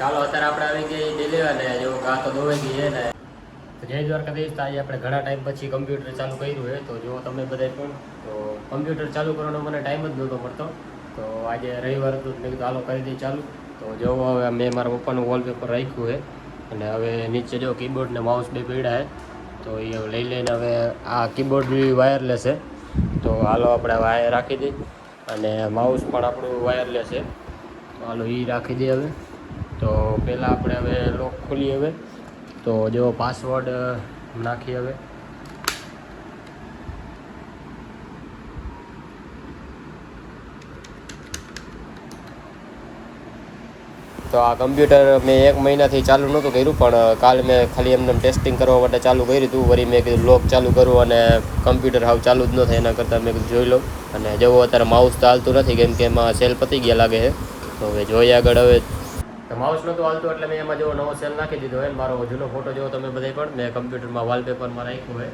ચાલો અત્યારે આપણે આવી ગઈ દિલ્હી અને જો ગા તો ધોવાઈ ગઈ છે ને, તો જય દ્વારકાધીશ. તો આજે આપણે ઘણા ટાઈમ પછી કમ્પ્યુટર ચાલુ કર્યું છે. તો જો તમે બધા પણ તો કમ્પ્યુટર ચાલુ કરવાનો મને ટાઈમ જ નહોતો મળતો. તો આજે રવિવાર હતું મેં કીધું, હાલો, કરી દઈએ ચાલુ. તો જો હવે મેં મારા પપ્પાનું વોલપેપર રાખ્યું છે. અને હવે નીચે જો કીબોર્ડ ને માઉસ બે પીડા છે. તો એ લઈ લઈને હવે આ કીબોર્ડ બી વાયરલેસ છે. તો હાલો, આપણે વાયર રાખી દઈએ. અને માઉસ પણ આપણું વાયરલેસ છે. તો હાલો એ રાખી દઈએ હવે. તો પહેલાં આપણે હવે લોક ખોલીએ હવે. તો જેવો પાસવર્ડ નાખીએ હવે. તો આ કમ્પ્યુટર મેં એક મહિનાથી ચાલુ નહોતું કર્યું, પણ કાલે મેં ખાલી એમને ટેસ્ટિંગ કરવા માટે ચાલુ કર્યું હતું. વળી મેં કીધું લોક ચાલુ કરું અને કમ્પ્યુટર હાવ ચાલુ જ ન થાય, એના કરતાં મેં કીધું જોઈ લઉં. અને જવું, અત્યારે માઉસ તો હાલતું નથી, કેમ કે એમાં સેલ પતી ગયા લાગે છે. તો હવે જોઈએ આગળ હવે. માઉસ નહોતું હાલતું એટલે મેં એમાં જેવો નવો સેલ નાખી દીધો હોય મારો જૂનો ફોટો જેવો તમે બધા પણ. મેં કમ્પ્યુટરમાં વોલપેપરમાં રાખ્યો હોય.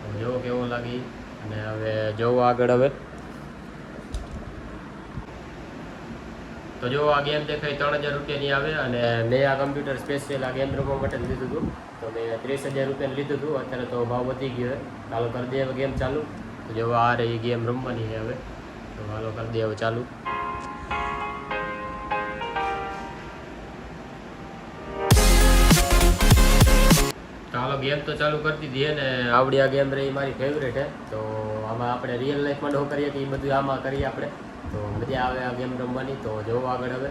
તો જેવો કેવો લાગી અને હવે જોવો આગળ હવે. તો જો આ ગેમ દેખાય ત્રણ હજાર રૂપિયાની આવે અને મેં આ કમ્પ્યુટર સ્પેશિયલ આ ગેમ રમવા માટે લીધું હતું. તો મેં ત્રીસ હજાર રૂપિયાનું લીધું હતું. અત્યારે તો ભાવ વધી ગયો ચાલો કરી હવે ગેમ ચાલુ. તો જો આ રહી ગેમ રમવાની હવે. તો હાલો કરી દઈએ હવે ચાલુ. ચાલો ગેમ તો ચાલુ કરી દીધી છે ને આવડી આ ગેમ રહી મારી ફેવરેટ છે. તો આમાં આપણે રિયલ લાઈફમાં ડો કરીએ કે એ બધું આમાં કરીએ આપણે. તો મજા આવે આ ગેમ રમવાની. તો જોવો આગળ હવે.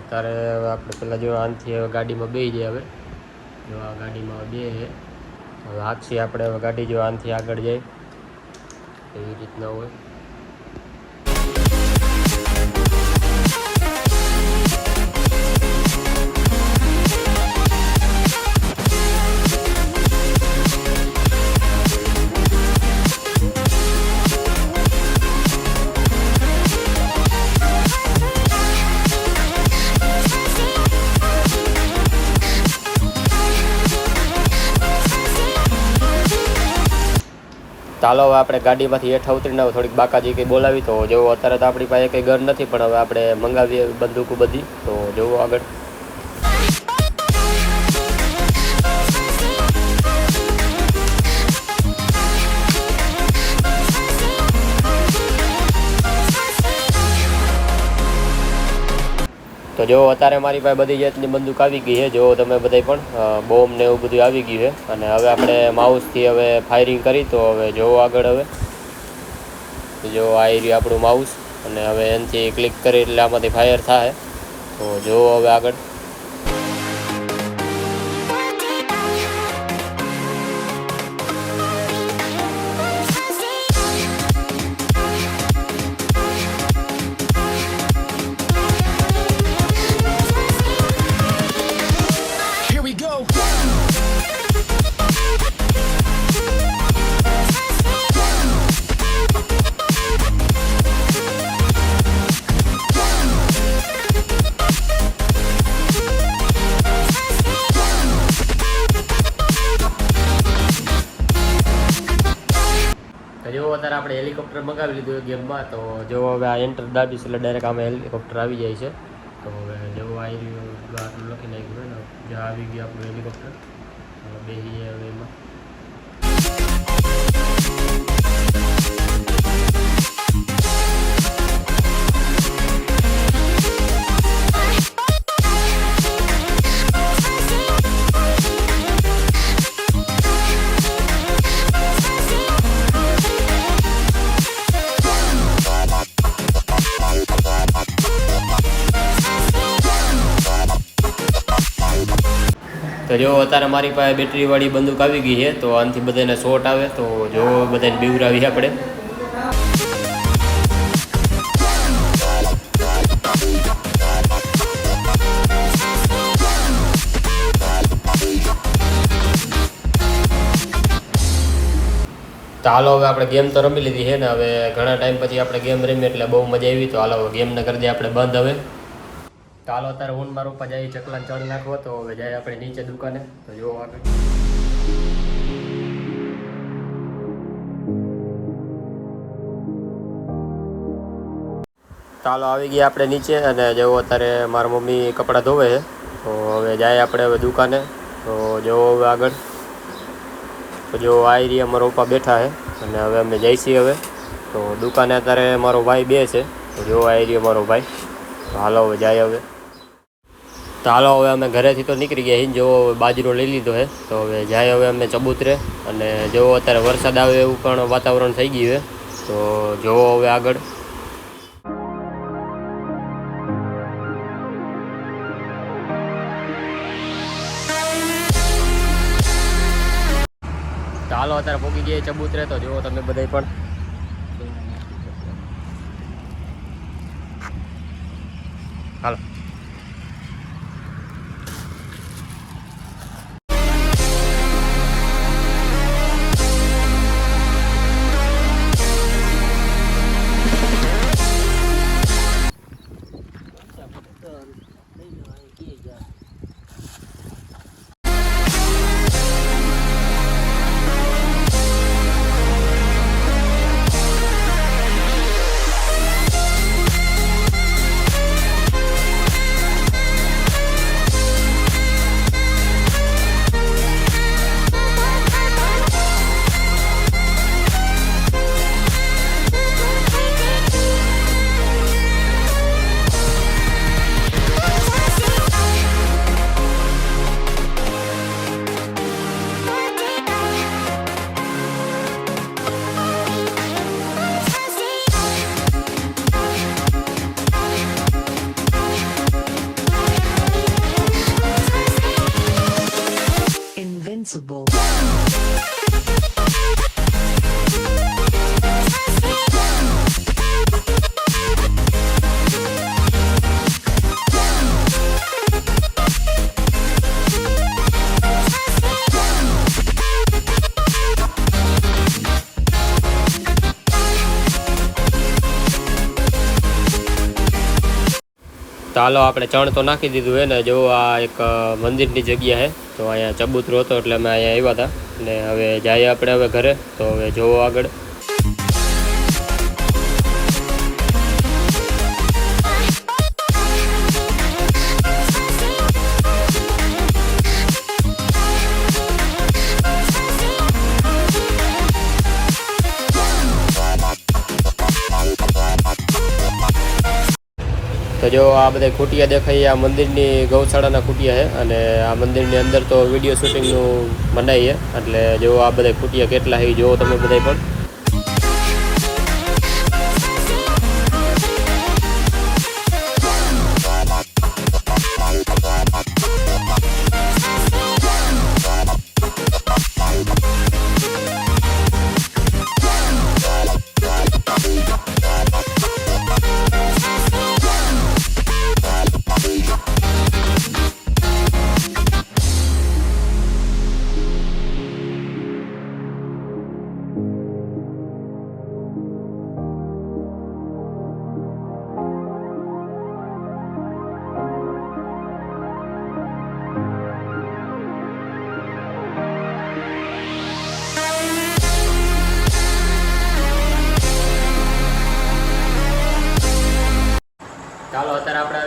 અત્યારે હવે આપણે પહેલાં જો આનથી હવે ગાડીમાં બે જાય હવે. જો આ ગાડીમાં બે છે. હવે આખી આપણે હવે ગાડી જો આનથી આગળ જાય એવી રીતના હોય. ચાલો હવે આપણે ગાડીમાંથી હેઠા ઉતરીને થોડીક બાકાજી કંઈ બોલાવી, તો જેવો અત્યારે તો આપણી પાસે કંઈ ઘર નથી, પણ હવે આપણે મંગાવીએ બંદૂકો બધી, તો જોવો આગળ. તો જો અત્યારે મારી પાસે બધી જાતની બંદૂક આવી ગઈ છે, જો તમે બધા પણ બોમ્બ ને એવું બધું આવી ગયું છે. અને હવે આપણે માઉસથી હવે ફાયરિંગ કરી, તો હવે જોવો આગળ હવે. જો આ રહ્યું આપણું માઉસ, અને હવે એનાથી ક્લિક કરી એટલે આમાંથી ફાયર થાય. તો જોવો હવે આગળ. અત્યારે આપણે હેલિકોપ્ટર મંગાવી લીધું ગેમમાં, તો જો હવે આ એન્ટર દાબીશ એટલે ડાયરેક્ટ આમાં હેલિકોપ્ટર આવી જાય છે. તો હવે જેવું આવી રહ્યું આટલું લખી નાખ્યું ને જ્યાં આવી ગયું આપણું હેલિકોપ્ટર બેસીએ હવે એમાં. તો જો અત્યારે મારી પાસે બેટરીવાળી બંદૂક આવી ગઈ છે, તો આનાથી બધાને શોટ આવે, તો જો બધાને બીવરાવી આપણે. તો હાલો હવે આપણે ગેમ તો રમી લીધી છે ને, હવે ઘણા ટાઈમ પછી આપણે ગેમ રમીએ એટલે બહુ મજા આવી, તો હાલો ગેમને કરી દઈએ આપણે બંધ હવે. તો અત્યારે ઊન મારું પપ્પા જાય ચકલાને નાખવો, તો હવે જાય આપણે નીચે દુકાને, તો જોવો આગળ ચાલો આવી ગયા આપણે નીચે અને જેવો અત્યારે મારા મમ્મી કપડાં ધોવે છે, તો હવે જાય આપણે હવે દુકાને, તો જવો હવે આગળ. તો જો આ એરિયા મારા પપ્પા બેઠા છે, અને હવે અમે જઈશી હવે. તો દુકાને અત્યારે મારો ભાઈ બે છે, તો જો આ એરિયા મારો ભાઈ. હાલો હવે જાય હવે. તો હાલો હવે અમે ઘરેથી તો નીકળી ગયા છીએ જેવો બાજરો લઈ લીધો છે તો હવે જાય હવે અમે ચબૂતરે. અને જેવો અત્યારે વરસાદ આવે એવું પણ વાતાવરણ થઈ ગયું છે તો જોવો હવે આગળ. ચાલો અત્યારે પહોંચી ગયા ચબૂતરે. તો જુઓ તમે બધા પણ. responsible. તો હાલો આપણે ચણ તો નાખી દીધું હે ને, જો આ એક મંદિરની જગ્યા છે તો અહીંયા ચબૂતરો હતો એટલે અમે અહીંયા આવ્યા હતા. ને હવે જઈએ આપણે હવે ઘરે, તો હવે જોવો આગળ. જો આ બધા ખૂટિયા દેખાય, આ મંદિરની ગૌશાળાના ખૂટિયા છે અને આ મંદિરની અંદર તો વીડિયો શૂટિંગનું મનાઈ છે. એટલે જો આ બધા ખૂટિયા કેટલા છે જોવો તમે બધા પણ.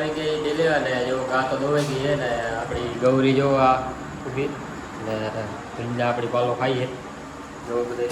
આવી ગઈ દિલ્હી અને જો ઘા તો ધોવાઈ ગઈ છે ને આપણી ગૌરી જો આ ઊભી ને ભીંડા આપણી પાલો ખાઈએ જો બધે.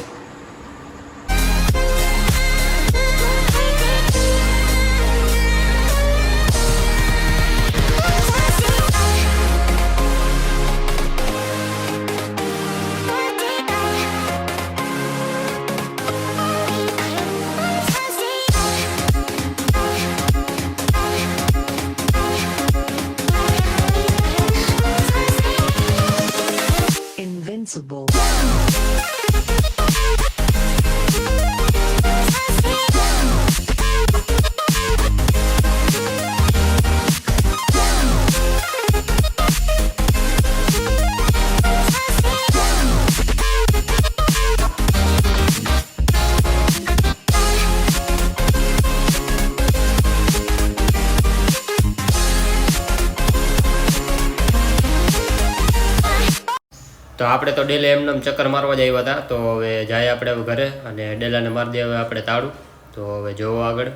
તો આપણે તો ડેલે એમને એમ ચક્કર મારવા જ આવ્યા હતા. તો હવે જાય આપણે ઘરે અને ડેલાને મારી દે હવે આપણે તાળું. તો હવે જોવો આગળ.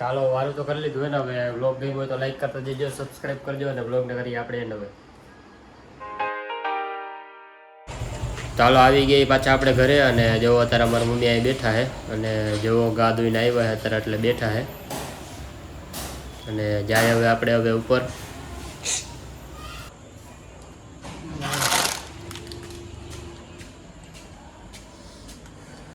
ચાલો, વારું તો કરી લીધું હોય ને હવે. બ્લોગ ગઈ હોય તો લાઈક કરતા જજો સબસ્ક્રાઇબ કરજો અને બ્લોગને કરી આપણે એને હવે. ચાલો, આવી ગઈ પાછા આપણે ઘરે અને જેવો અત્યારે અમારા મમ્મી અહીં બેઠા છે અને જેવો ગા ધોઈને આવ્યા છે અત્યારે એટલે બેઠા છે અને જાય હવે આપણે હવે ઉપર.